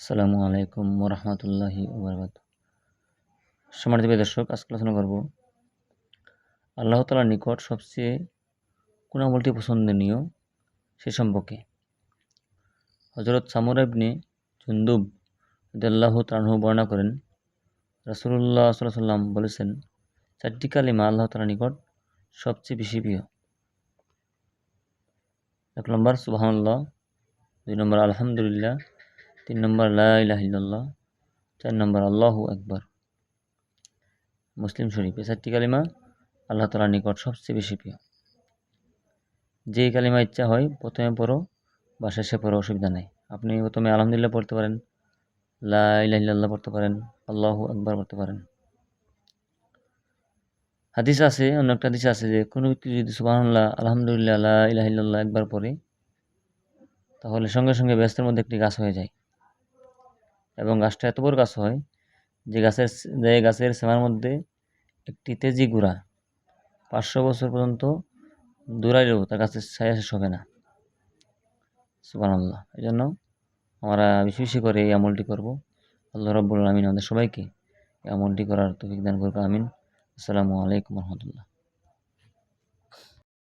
আসসালামু আলাইকুম ওরহমতুল্লাহি ওবরকাত। দর্শক, আজকে আলোচনা করব আল্লাহ তালার নিকট সবচেয়ে কোন আমলটি পছন্দনীয় সে সম্পর্কে। হজরত সামুর ইবনে জুন্দুব আল্লাহ তালাহু বর্ণনা করেন রাসুল্লাহ সাল্লাহ সাল্লাম বলেছেন, চারটি কালিমা আল্লাহ তালার নিকট সবচেয়ে বেশি প্রিয়। এক নম্বর সুবাহান্লাহ দুই নম্বর, আলহামদুলিল্লাহ। তিন নম্বর লাহ চার নম্বর, আল্লাহ একবার মুসলিম শরীফ। এ চারটি কালিমা আল্লাহ তালার নিকট সবচেয়ে বেশি প্রিয়। যে কালিমা ইচ্ছা হয়, প্রথমে পড়ো, বা শেষে পড়ো, অসুবিধা নেই। আপনি প্রথমে আলহামদুলিল্লাহ পড়তে পারেন লাহ পড়তে পারেন, আল্লাহ একবার পড়তে পারেন। হাদিস আছে, অন্য একটা হাদিস আছে যে, কোনো ব্যক্তি যদি সুবাহ আলহামদুলিল্লাহ আল্লাহ ইলাহিল্লাহ একবার পড়ে, তাহলে সঙ্গে সঙ্গে ব্যস্তের মধ্যে একটি গাছ হয়ে যায়। এবং গাছটা এত বড় গাছ হয় যে গাছের যে গাছের সেমার মধ্যে একটি তেজি গুড়া পাঁচশো বছর পর্যন্ত দৌড়াইলেও তার গাছের ছায়া শেষ হবে না। সুবান আল্লাহ এই জন্য আমরা বেশি বেশি করে এই আমলটি করব। আল্লাহ রব্বুল আমিন আমাদের সবাইকে এই আমলটি করার তফিক দান করব আমিন। আসসালামু আলাইকুম রহমতুল্লাহ।